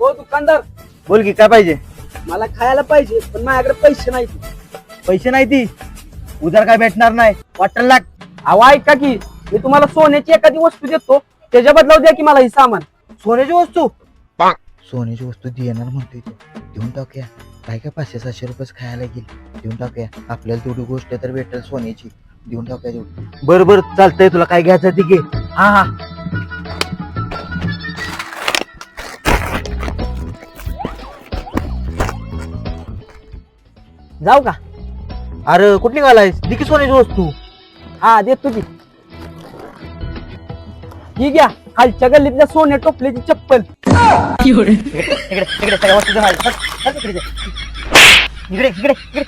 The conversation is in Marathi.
हो दुकानदार. बोल की काय पाहिजे? मला खायला पाहिजे पण माझ्याकडे पैसे नाही पैसे नाही ती? उधार काय भेटणार नाही? वाटण लाग. अहो ऐका की मी तुम्हाला सोन्याची एखादी वस्तू देतो. त्याच्या बदलाव द्या की मला ही सामान. सोन्याची वस्तू? सोन्याची वस्तू देणार म्हणतोय तो. देऊन टाकूया. काय काय पाचशे सातशे रुपये खायला गेल. देऊन टाकूया. आपल्याला तेवढी गोष्ट तर भेटेल सोन्याची. देऊन टाकूया तेवढी बरं बरं चालतंय तुला काय घ्यायचं ते घे. हा हा. जाऊ का? अरे कुठली घालायस दे की सोन्याची वस्तू. हा देतो की. ही घ्या. खालच्या गल्लीतल्या सोन्या टोपल्याची चप्पल. इकडे इकडे सगळ्या वस्तू घाल. हट, हट इकडे. इकडे इकडे इकडे.